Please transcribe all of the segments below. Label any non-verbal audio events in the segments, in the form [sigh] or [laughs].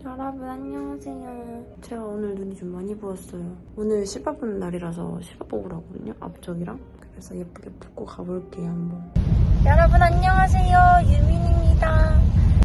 여러분 안녕하세요. 제가 오늘 눈이 좀 많이 부었어요. 오늘 실밥 보는 날이라서 실밥 뽑으러 가거든요. 앞쪽이랑. 그래서 예쁘게 뽑고 가볼게요 한번. 여러분 안녕하세요. 유민입니다.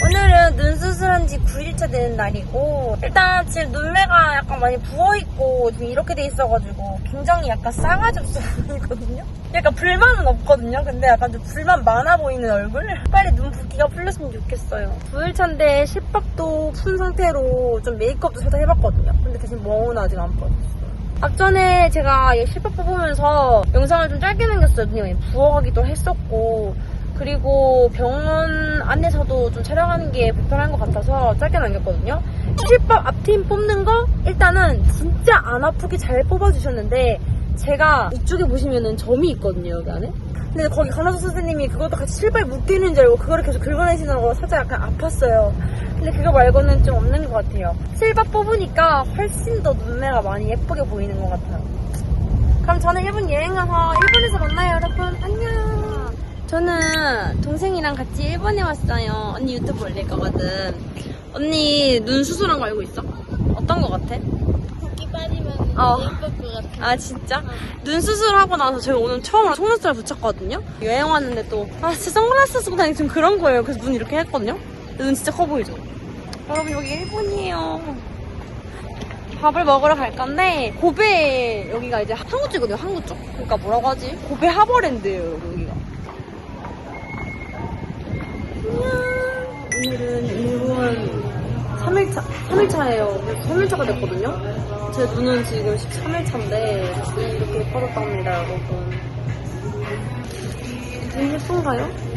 오늘은 눈 수술한 지 9일차 되는 날이고 일단 지금 눈매가 약간 많이 부어있고 좀 이렇게 돼 있어가지고 굉장히 약간 싸가지 없어 보이거든요? 약간 불만은 없거든요? 근데 약간 좀 불만 많아 보이는 얼굴? 빨리 눈 붓기가 풀렸으면 좋겠어요 9일차인데 실밥도 푼 상태로 좀 메이크업도 살짝 해봤거든요 근데 대신 멍은 아직 안 빠졌어요 앞전에 제가 이 실밥 뽑으면서 영상을 좀 짧게 남겼어요 눈이 부어가기도 했었고 그리고 병원 안에서도 좀 촬영하는 게 불편한 것 같아서 짧게 남겼거든요. 실밥 앞팀 뽑는 거 일단은 진짜 안 아프게 잘 뽑아주셨는데 제가 이쪽에 보시면은 점이 있거든요 여기 안에. 근데 거기 간호사 선생님이 그것도 같이 실밥에 묶이는 줄 알고 그거를 계속 긁어내시는 거 살짝 약간 아팠어요. 근데 그거 말고는 좀 없는 것 같아요. 실밥 뽑으니까 훨씬 더 눈매가 많이 예쁘게 보이는 것 같아요. 그럼 저는 일본 여행 가서 일본에서 만나요 여러분. 안녕. 저는 동생이랑 같이 일본에 왔어요. 언니 유튜브 올릴 거거든. 언니 눈 수술한 거 알고 있어? 어떤 거 같아? 붓기 빠지면 어. 예쁠 것 같아. 아 진짜? 눈 수술하고 나서 제가 오늘 처음으로 속눈썹을 붙였거든요? 여행 왔는데 또, 아 진짜 선글라스 쓰고 다니기 좀 그런 거예요. 그래서 눈 이렇게 했거든요? 눈 진짜 커 보이죠? 여러분 여기 일본이에요. 밥을 먹으러 갈 건데 고베 여기가 이제 한국 쪽이거든요 한국 쪽 그러니까 뭐라고 하지 고베 하버랜드예요 여기가 3일차 3일차예요. 그래서 3일차가 됐거든요. 제 눈은 지금 13일차인데 이렇게 예뻐졌답니다 여러분. 눈 예쁜가요?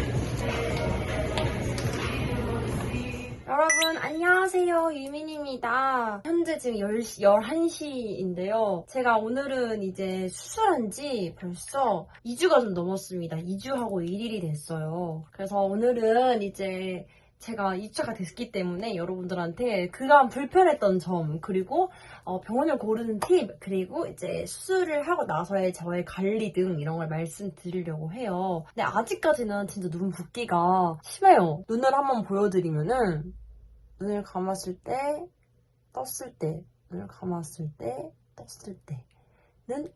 여러분 안녕하세요. 유민입니다. 현재 지금 10시, 11시인데요. 제가 오늘은 이제 수술한 지 벌써 2주가 좀 넘었습니다. 2주하고 1일이 됐어요. 그래서 오늘은 이제 제가 2주가 됐기 때문에 여러분들한테 그간 불편했던 점 그리고 어, 병원을 고르는 팁 그리고 이제 수술을 하고 나서의 저의 관리 등 이런 걸 말씀드리려고 해요. 근데 아직까지는 진짜 눈 붓기가 심해요. 눈을 한번 보여드리면은 눈을 감았을 때, 떴을 때, 눈을 감았을 때, 떴을 때는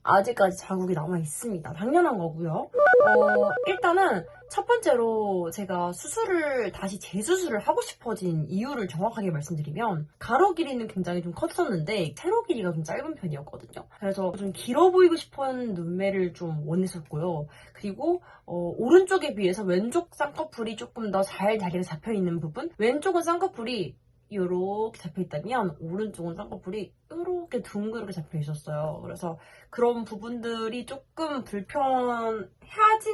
아직까지 자국이 남아 있습니다. 당연한 거고요. 어, 일단은 첫 번째로 제가 수술을 다시 재수술을 하고 싶어진 이유를 정확하게 말씀드리면 가로 길이는 굉장히 좀 컸었는데 세로 길이가 좀 짧은 편이었거든요. 그래서 좀 길어 보이고 싶은 눈매를 좀 원했었고요. 그리고 어, 오른쪽에 비해서 왼쪽 쌍꺼풀이 조금 더 잘 자리가 잡혀 있는 부분 왼쪽은 쌍꺼풀이 이렇게 잡혀 있다면 오른쪽은 쌍꺼풀이 이렇게 둥그렇게 잡혀 있었어요. 그래서 그런 부분들이 조금 불편하진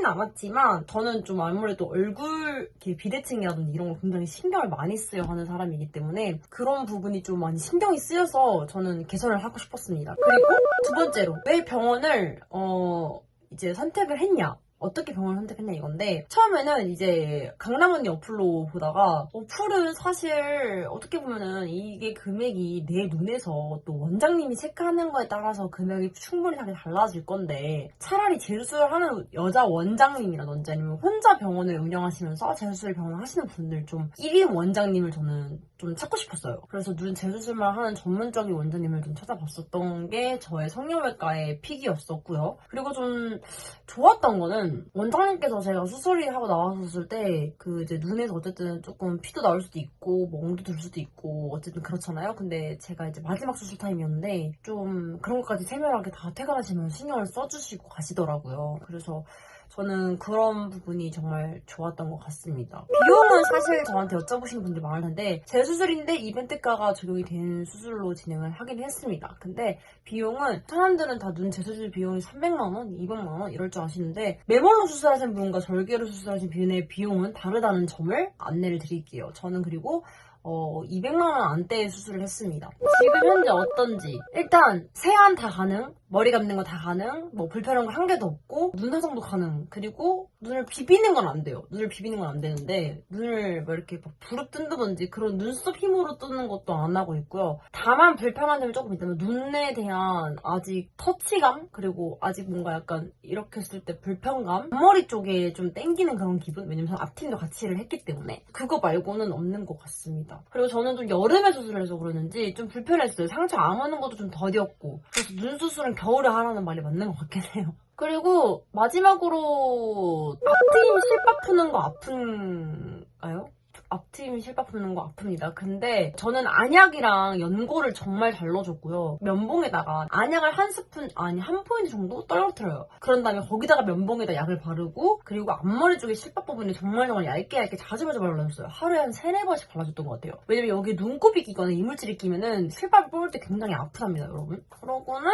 않았지만 저는 좀 아무래도 얼굴 비대칭이라든지 이런 걸 굉장히 신경을 많이 쓰여 하는 사람이기 때문에 그런 부분이 좀 많이 신경이 쓰여서 저는 개선을 하고 싶었습니다. 그리고 두 번째로 왜 병원을 어 이제 선택을 했냐? 어떻게 병원을 선택했냐 이건데 처음에는 이제 강남언니 어플로 보다가 어플은 사실 어떻게 보면은 이게 금액이 내 눈에서 또 원장님이 체크하는 거에 따라서 금액이 충분히 하게 달라질 건데 차라리 재수술을 하는 여자 원장님이라든지 아니면 혼자 병원을 운영하시면서 재수술 병원 하시는 분들 좀 1인 원장님을 저는 좀 찾고 싶었어요. 그래서 눈 재수술만 하는 전문적인 원장님을 좀 찾아봤었던 게 저의 성형외과의 픽이었었고요. 그리고 좀 좋았던 거는 원장님께서 제가 수술이 하고 나왔을 때 그 이제 눈에서 어쨌든 조금 피도 나올 수도 있고 멍도 들 수도 있고 어쨌든 그렇잖아요. 근데 제가 이제 마지막 수술 타임이었는데 좀 그런 것까지 세밀하게 다 퇴근하시면 신경을 써주시고 가시더라고요. 그래서 저는 그런 부분이 정말 좋았던 것 같습니다. 비용은 사실 저한테 여쭤보시는 분들이 많을 텐데 제 수술인데 이벤트가가 적용이 된 수술로 진행을 하긴 했습니다. 근데 비용은 사람들은 다 눈 재수술 비용이 300만원, 200만원 이럴 줄 아시는데 매몰로 수술하신 분과 절개로 수술하신 분의 비용은 다르다는 점을 안내를 드릴게요. 저는 그리고 어, 200만원 안대의 수술을 했습니다. 지금 현재 어떤지. 일단, 세안 다 가능, 머리 감는 거 다 가능, 뭐 불편한 거 한 개도 없고, 눈 화장도 가능, 그리고 눈을 비비는 건 안 돼요. 눈을 비비는 건 안 되는데 눈을 뭐 이렇게 막 부릅 뜬다든지 그런 눈썹 힘으로 뜨는 것도 안 하고 있고요. 다만 불편한 점이 조금 있다면 눈에 대한 아직 터치감 그리고 아직 뭔가 약간 이렇게 했을 때 불편감 앞머리 쪽에 좀 땡기는 그런 기분 왜냐면 앞팀도 같이 일을 했기 때문에 그거 말고는 없는 것 같습니다. 그리고 저는 좀 여름에 수술을 해서 그러는지 좀 불편했어요. 상처 암하는 것도 좀 더디었고 그래서 눈 수술은 겨울에 하라는 말이 맞는 것 같긴 해요. [laughs] 그리고 마지막으로 앞트임 실밥 푸는 거 아픈가요? 앞트임 실밥 푸는 거 아픕니다. 근데 저는 안약이랑 연고를 정말 잘 넣어줬고요. 면봉에다가 안약을 한 스푼, 아니 한 포인트 정도 떨어뜨려요. 그런 다음에 거기다가 면봉에다 약을 바르고 그리고 앞머리 쪽에 실밥 부분에 정말 정말 얇게 얇게 자주 자주 발라줬어요. 하루에 한 세네 번씩 발라줬던 것 같아요. 왜냐면 여기 눈곱이 끼거나 이물질이 끼면은 실밥을 뽑을 때 굉장히 아프답니다, 여러분. 그러고는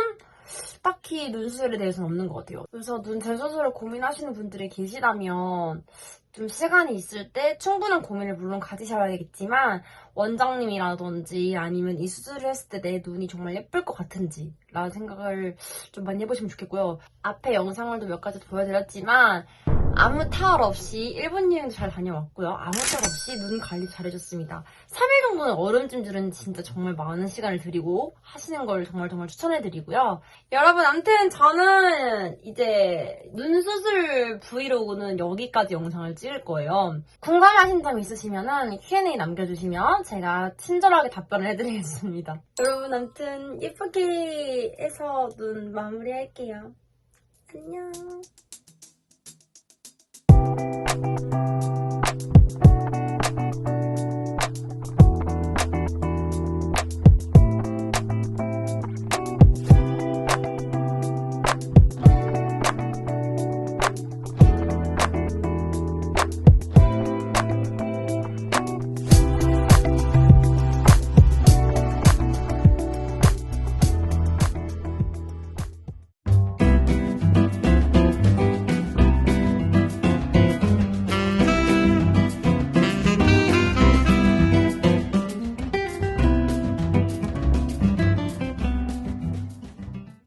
딱히 눈 수술에 대해서는 없는 것 같아요. 그래서 눈 재수술을 고민하시는 분들이 계시다면 좀 시간이 있을 때 충분한 고민을 물론 가지셔야 되겠지만 원장님이라든지 아니면 이 수술을 했을 때 내 눈이 정말 예쁠 것 같은지 라는 생각을 좀 많이 해보시면 좋겠고요. 앞에 영상을도 몇 가지 보여드렸지만 아무 탈 없이 일본 여행도 잘 다녀왔고요. 아무 탈 없이 눈 관리 잘해줬습니다. 3일 정도는 얼음찜질은 진짜 정말 많은 시간을 들이고 하시는 걸 정말 정말 추천해드리고요. 여러분, 암튼 저는 이제 눈 수술 브이로그는 여기까지 영상을 찍을 거예요. 궁금하신 점 있으시면 Q&A 남겨주시면 제가 친절하게 답변을 해드리겠습니다. [laughs] 여러분, 암튼 예쁘게 해서 눈 마무리할게요. 안녕.